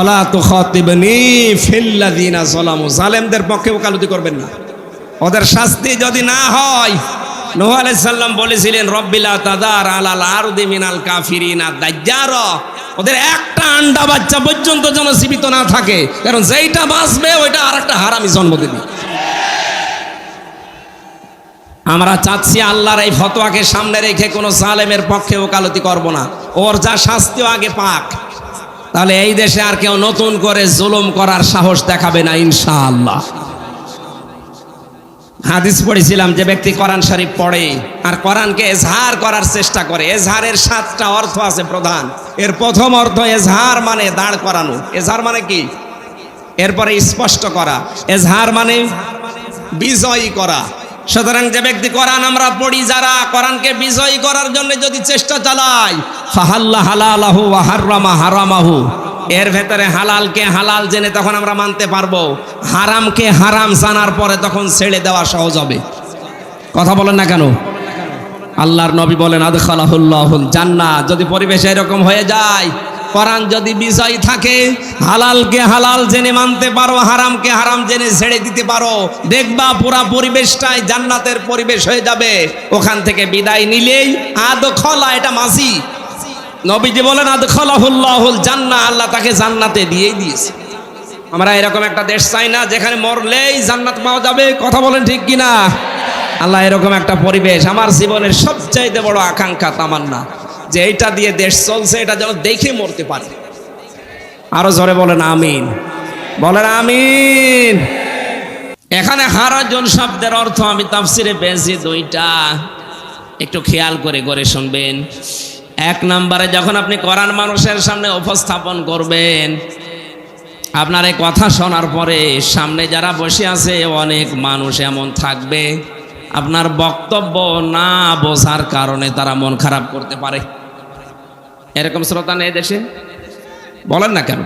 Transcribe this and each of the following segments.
অলা তো খতিবনি ফিল্লাদিনা জলামু জালেমদের পক্ষে ওকালতি করবেন না। ওদের শাস্তি যদি না হয়, নোহ আলাইসাল্লাম বলেছিলেন রব্বিলা তাদার আলাল আরদি মিনাল কাফিরিনা দাজ্জার। ওদের একটা আন্ডা বাচ্চা পর্যন্ত যেন জীবিত না থাকে, কারণ যেইটা বাঁচবে, ওইটা আর একটা হারামি জন্ম দেবে। আমরা চাচ্ছি আল্লাহর এই ফতোয়াকে সামনে রেখে কোনো জালেমের পক্ষে ওকালতি করব না। ওর যা শাস্তিও আগে পাক। তাহলে এই দেশে আর কেউ নতুন করে জুলুম করার সাহস দেখাবে না, ইনশাআল্লাহ। হাদিস পড়েছিলাম যে ব্যক্তি কোরআন শরীফ পড়ে আর কোরআনকে এজহার করার চেষ্টা করে। এজহারের সাতটা অর্থ আছে প্রধান। এর প্রথম অর্থ এজহার মানে দাঁড় করানো। এজহার মানে কি? এরপরে স্পষ্ট করা। এজহার মানে বিজয়ী করা। সুতরাং যে ব্যক্তি কোরআন আমরা পড়ি, যারা কোরআনকে বিজয়ী করার জন্য যদি চেষ্টা চালাই ফাহাল্লা হালালাহু ওয়া হাররামা হারামাহু। এর ভেতরে হালালকে হালাল জেনে তখন আমরা মানতে পারব। হারামকে হারাম জানার পরে তখন ছেড়ে দেওয়া সহজ হবে। কথা বলেন না কেন? আল্লাহর নবী বলেন, আদখালাহুল্লাহুল জান্নাত যদি পরিবেশ এরকম হয়ে যায়, কোরআন যদি বিজয় থাকে হালালকে হালাল জেনে মানতে পারো হারামকে হারাম জেনে ছেড়ে দিতে পারো। দেখবা পুরা পরিবেশটাই জান্নাতের পরিবেশ হয়ে যাবে। ওখান থেকে বিদায় নিলেই আদখলা, এটা মাসি নবীজি বলেন, আদখলাহুল্লাহুল জান্নাহ আল্লাহ তাকে জান্নাতে দিয়েই দিয়েছে। আমরা এরকম একটা দেশ চাই না, যেখানে মরলেই জান্নাত পাওয়া যাবে। কথা বলেন ঠিক কিনা? আল্লাহ এরকম একটা পরিবেশ। আমার জীবনের সবচাইতে বড় আকাঙ্ক্ষা তামান্না, যে এইটা দিয়ে দেশ চলছে, এটা যেন দেখে মরতে পারে। আরও জোরে বলেন, আমিন বলেন, আমিন এখানে হারাজন শব্দের অর্থ আমি তাফসিরে পেয়েছি দুইটা। একটু খেয়াল করে করে শুনবেন। এক নম্বরে যখন আপনি কোরআন মানুষের সামনে উপস্থাপন করবেন, আপনার এই কথা শোনার পরে সামনে যারা বসে আছে, অনেক মানুষ এমন থাকবে। আপনার বক্তব্য না বোঝার কারণে তারা মন খারাপ করতে পারে। এরকম শ্রোতা নেই দেশে? বলেন না কেন?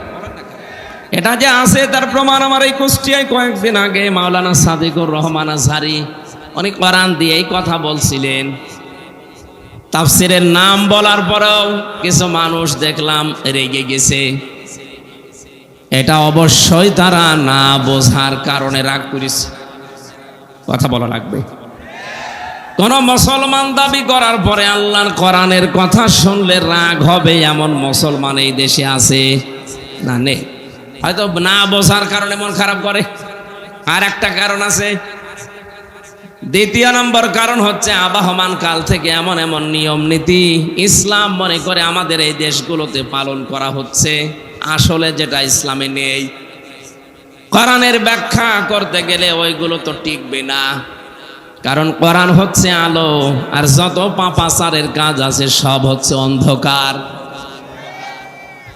এটা যে আছে, তার প্রমাণ আমার এই কুষ্টিয়ায় কয়েকদিন আগে মাওলানা সাদিকুর রহমান আজহারি অনেক কোরআন দিয়েই কথা বলছিলেন। তাফসিরের নাম বলার পরেও কিছু মানুষ দেখলাম রেগে গেছে। এটা অবশ্যই তারা না বোঝার কারণে রাগ করেছে। কথা বলা লাগবে। কোন মুসলমান দাবি করার পরে আল্লাহর কোরআনের কথা শুনলে রাগ হবে এমন মুসলমান এই দেশে আছে না নেই। হয়তো না বোঝার কারণে মন খারাপ করে। আর একটা কারণ আছে দ্বিতীয় নম্বর কারণ হচ্ছে আবাহমান কাল থেকে এমন এমন নিয়ম নীতি ইসলাম মনে করে আমাদের এই দেশগুলোতে পালন করা হচ্ছে। আসলে যেটা ইসলামে নেই। কোরআনের ব্যাখ্যা করতে গেলে ওইগুলো তো টিকবে না। কারণ কোরআন হচ্ছে আলো, আর যত পাপাচারের কাজ আছে সব হচ্ছে অন্ধকার।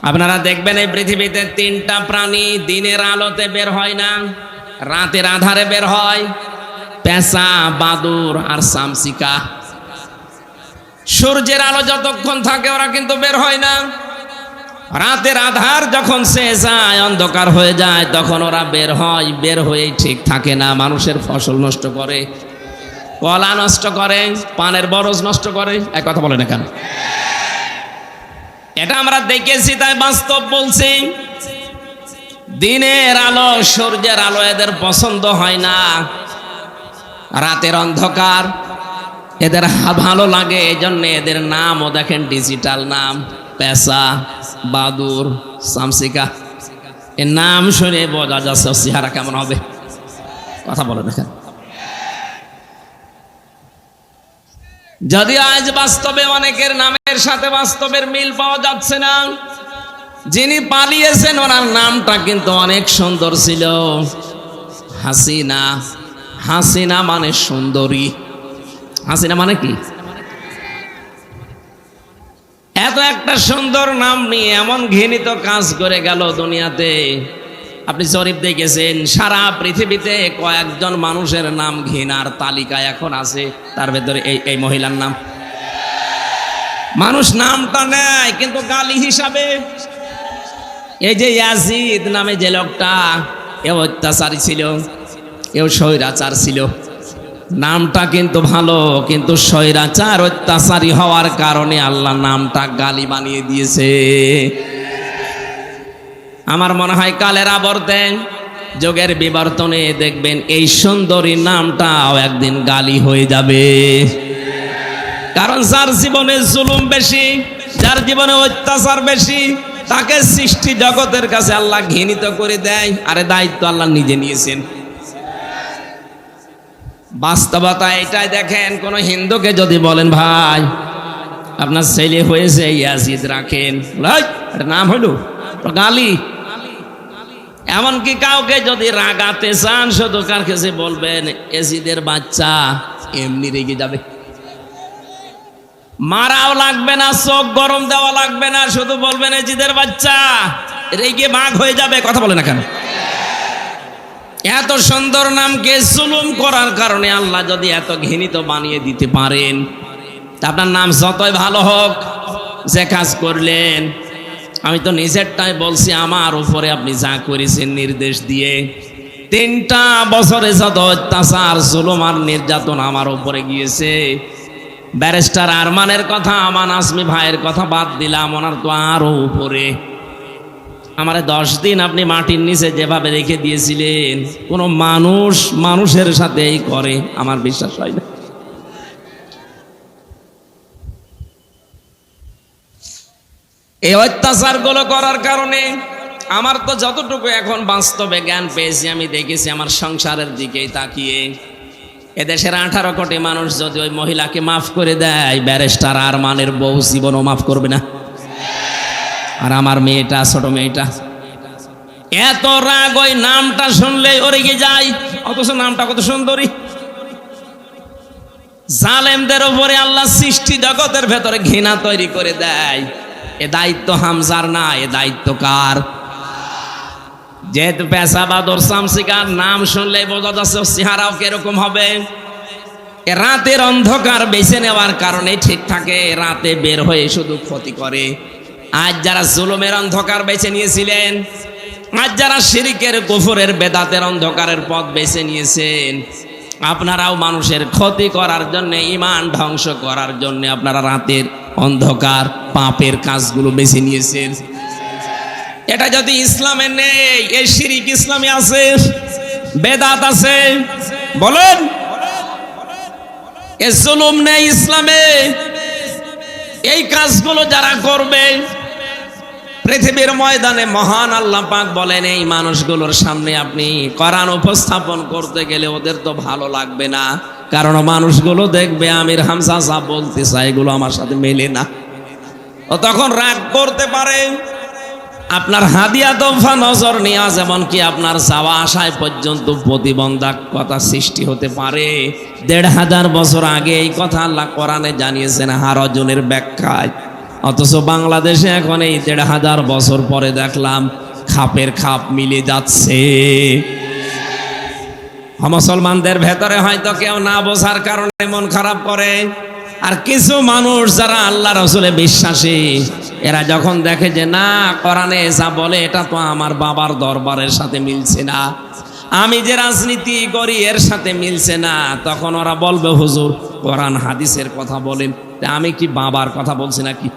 আপনারা দেখবেন এই পৃথিবীতে তিনটা প্রাণী দিনের আলোতে বের হয় না, রাতের আধারে বের হয়। পেঁচা, বাদুর আর সামসিকা। সূর্যের আলো যতক্ষণ থাকে, ওরা কিন্তু বের হয় না। রাতের আধার যখন সে যায়, অন্ধকার হয়ে যায়, তখন ওরা বের হয়। বের হয়েই ঠিক থাকে না। মানুষের ফসল নষ্ট করে, কলা নষ্ট করে, পানের বরজ নষ্ট করে। এক কথা বলে না কেন? এটা আমরা দেখেছি, তাই বাস্তব বলছি। দিনের আলো সূর্যের আলো এদের পছন্দ হয় না। রাতের অন্ধকার। এদের ভালো লাগে এই জন্য এদের নামও দেখেন ডিজিটাল নাম, পেশা, বাদুর, সামসিকা। এর নাম শুনে বোঝা যাচ্ছে চেহারা কেমন হবে। কথা বলে দেখেন। যদি আজ বাস্তবে অনেকের নামের সাথে বাস্তবের মিল পাওয়া যাচ্ছে না, যিনি পালিয়েছেন ওনার নামটা কিন্তু অনেক সুন্দর ছিল। হাসিনা হাসিনা মানে সুন্দরী। হাসিনা মানে কি? এত একটা সুন্দর নাম নিয়ে এমন ঘৃণিত কাজ করে গেল দুনিয়াতে। আপনি জরিপ দেখেছেন, সারা পৃথিবীতে কয়েকজন মানুষের নাম ঘৃণার তালিকায় এখন আছে, তার ভেতরে এই এই মহিলার নাম। মানুষ নামটা নেয়, কিন্তু গালি হিসাবে। এই যে ইয়াজিদ নামে যে লোকটা, এ অত্যাচারী ছিল। এও স্বৈরাচার ছিল। নামটা কিন্তু ভালো, কিন্তু স্বৈরাচার অত্যাচারী হওয়ার কারণে আল্লাহ নামটা গালি বানিয়ে দিয়েছে। আমার মনে হয় কালের আবর্তে যোগের বিবর্তনে দেখবেন এই সুন্দরী নামটাও একদিন গালি হয়ে যাবে। কারণ যার জীবনে জুলুম বেশি, যার জীবনে অত্যাচার বেশি, তাকে সৃষ্টি জগতের কাছে আল্লাহ ঘৃণিত করে দেয়, আরে দায়িত্ব আল্লাহ নিজে নিয়েছেন। বাস্তবতা এটাই দেখেন, কোন হিন্দুকে যদি বলেন, ভাই, আপনার ছেলে হয়েছে ইয়াজিদ, রাখেন। নাম হইল গালি। এমনকি কাউকে যদি রাগাতে চান, শুধু কার কাছে বলবেন এজিদের বাচ্চা এমনি রেগে যাবে। মারাও লাগবে না, চোখ গরম দেওয়া লাগবে না, শুধু বলবেন এজিদের বাচ্চা রেগে ভাগ হয়ে যাবে। কথা বলে না কেন? এত সুন্দর নামকে জুলুম করার কারণে আল্লাহ যদি এত ঘৃণিত বানিয়ে দিতে পারেন, তা আপনার নাম যতই ভালো হোক, যে কাজ করলেন, আমি তো নিজেরটাই বলছি, আমার উপরে আপনি যা করেছেন নির্দেশ দিয়ে, তিনটা বছরে যত অত্যাচার, জুলুম আর নির্যাতন আমার উপরে গিয়েছে। ব্যারিস্টার আরমানের কথা আমান আসমি ভাইয়ের কথা বাদ দিলাম, ওনার তো আরও উপরে। আমার দশ দিন আপনি মাটির নিচে যেভাবে রেখে দিয়েছিলেন, কোনো মানুষ মানুষের সাথে এই করে, আমার বিশ্বাস হয় না। এই অত্যাচারগুলো করার কারণে আমার তো যতটুকু এখন বাস্তবে জ্ঞান পেয়েছি, আমি দেখেছি আমার সংসারের দিকেই তাকিয়ে। এদেশের আঠারো কোটি মানুষ যদি ওই মহিলাকে মাফ করে দেয়, ব্যারেস্টার আর মানের বউ জীবনও মাফ করবে না। আর আমার মেয়েটা, ছোট মেয়েটা। এত রাগ ওই নামটা শুনলে ওরে গিয়ে যায়? অথচ নামটা কত সুন্দরী। জালেমদের উপরে আল্লাহ সৃষ্টি জগতের ভেতরে ঘৃণা তৈরি করে দেয়। এ দায়িত্ব হামজার না, এ দায়িত্ব কার? যেহেতু পেশা পেশাবাদর শামসিকার নাম শুনলে বোঝা যাচ্ছে চেহারাও কীরকম হবে। রাতের অন্ধকার বেছে নেওয়ার কারণে ঠিক থাকে, রাতে বের হয়ে শুধু ক্ষতি করে। আজ যারা জুলুমের অন্ধকার বেছে নিয়েছিলেন, আজ যারা শিরিকের কুফরের বেদাতের অন্ধকারের পথ বেছে নিয়েছেন, আপনারাও মানুষের ক্ষতি করার জন্য ইমান ধ্বংস করার জন্য আপনারা রাতের অন্ধকার পাপের কাজগুলো বেছে নিয়েছেন। এটা যদি ইসলামে নেই এই শিরিক ইসলামে আছে, বেদাত আছে, বলেন। এ জুলুম নেই ইসলামে, এই কাজগুলো যারা করবে পৃথিবীর ময়দানে মহান আল্লাহ পাক বলেন, এই মানুষগুলোর সামনে আপনি কোরআন উপস্থাপন করতে গেলে ওদের তো ভালো লাগবে না। কারণ মানুষগুলো দেখবে, আমির হামসা যা বলতে চাই এগুলো আমার সাথে মেলে না। ও তখন রাগ করতে পারে। আপনার হাদিয়া দফা নজর নেওয়া যেমন কি আপনার যাওয়া আসায় পর্যন্ত প্রতিবন্ধকতা সৃষ্টি হতে পারে। দেড় হাজার বছর আগে এই কথা আল্লাহ কোরআনে জানিয়েছেন, হারজনের ব্যাখ্যায়। অথচ বাংলাদেশে এখন এই দেড় হাজার বছর পরে দেখলাম খাপের খাপ মিলে যাচ্ছে। মুসলমানদের ভেতরে হয়তো কেউ না বোঝার কারণে মন খারাপ করে। আর কিছু মানুষ যারা আল্লাহ রসুলে বিশ্বাসী, এরা যখন দেখে যে না, কোরআনে যা বলে, এটা তো আমার বাবার দরবারের সাথে মিলছে না। আমি যে রাজনীতি করি, এর সাথে মিলছে না। তখন ওরা বলবে, হুজুর, কোরআন, হাদিসের কথা বলেন। আমি কি বাবার কথা বলছি নাকি?